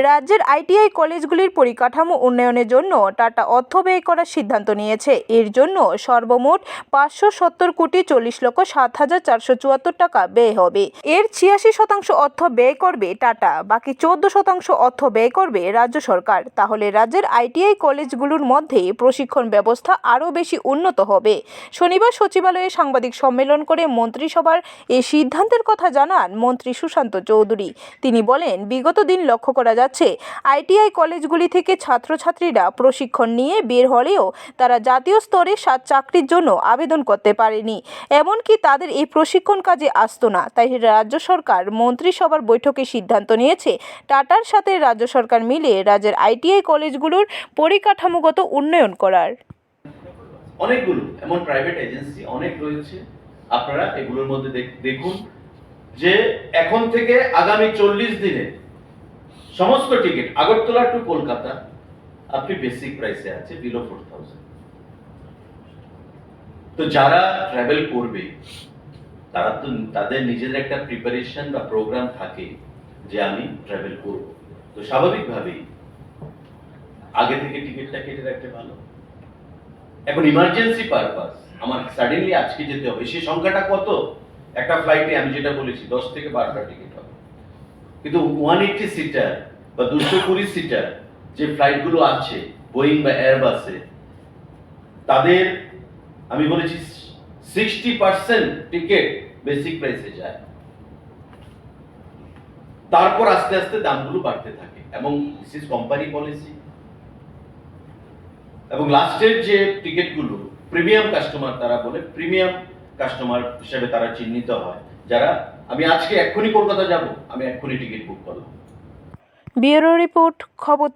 রাজ্যের আইটিআই কলেজগুলির পরিকাঠামো উন্নয়নের জন্য টাটা অর্থ ব্যয় করার সিদ্ধান্ত নিয়েছে। এর জন্য সর্বমোট পাঁচশো সত্তর কোটি চল্লিশ লক্ষ সাত হাজার চারশো চুয়াত্তর টাকা ব্যয় হবে। এর ছিয়াশি শতাংশ অর্থ ব্যয় করবে টাটা, বাকি চোদ্দ শতাংশ অর্থ ব্যয় করবে রাজ্য সরকার। তাহলে রাজ্যের আইটিআই কলেজগুলোর মধ্যে প্রশিক্ষণ ব্যবস্থা আরও বেশি উন্নত হবে। শনিবার সচিবালয়ে সাংবাদিক সম্মেলন করে মন্ত্রিসভার এই সিদ্ধান্তের কথা জানান মন্ত্রী সুশান্ত চৌধুরী। তিনি বলেন, বিগত দিন লক্ষ্য করা যাচ্ছে। আইটিআই কলেজগুলি থেকে ছাত্রছাত্রীরা প্রশিক্ষণ নিয়ে বের হলেও তারা জাতীয় স্তরে সাত চাকরির জন্য আবেদন করতে পারেনি। এমনকি তাদের এই প্রশিক্ষণ কাজে আসতো না। তাই রাজ্য সরকার মন্ত্রিসভার বৈঠকে সিদ্ধান্ত নিয়েছে, টাটার সাথে রাজ্য সরকার মিলে রাজ্যের আইটিআই কলেজগুলোর পরিকাঠামোগত উন্নয়ন করার। অনেকগুলো, এমন প্রাইভেট এজেন্সি অনেক রয়েছে। আপনারা এগুলোর মধ্যে দেখুন যে এখন থেকে আগামী চল্লিশ দিনে সমস্ত টিকিট, আগরতলা টু কলকাতা, আপনি বেসিক প্রাইসে আছে বিলো ফোর তো যারা ট্রাভেল করবে, তারা তো তাদের নিজেদের একটা প্রিপারেশন বা প্রোগ্রাম থাকে যে আমি ট্রাভেল করব। তো স্বাভাবিকভাবেই আগে থেকে টিকিটটা কেটে রাখতে ভালো। এখন ইমার্জেন্সি পারপাস আমার সাডেনলি আজকে যেতে হবে, সেই সংখ্যাটা কত? একটা ফ্লাইটে আমি যেটা বলেছি, দশ থেকে বারোটা টিকিট হবে। কিন্তু ওয়ান এইটটি সিটার বা দুশো কুড়ি সিটার যে ফ্লাইটগুলো আছে বোয়িং বা এয়ারবাসে তাদের, আমি বলেছি সিক্সটি পার্সেন্ট টিকিট বেসিক প্রাইসে যায়। তারপর আস্তে আস্তে দামগুলো বাড়তে থাকে, এবং দিস ইজ কোম্পানি পলিসি এবং লাস্টের যে টিকিটগুলো প্রিমিয়াম কাস্টমার তারা বলে প্রিমিয়াম কাস্টমার হিসেবে তারা চিহ্নিত হয়। যারা আমি আজকে এক্ষুনি কলকাতা যাব আমি এক্ষুনি টিকিট বুক করলাম। ব্যুরো রিপোর্ট খবর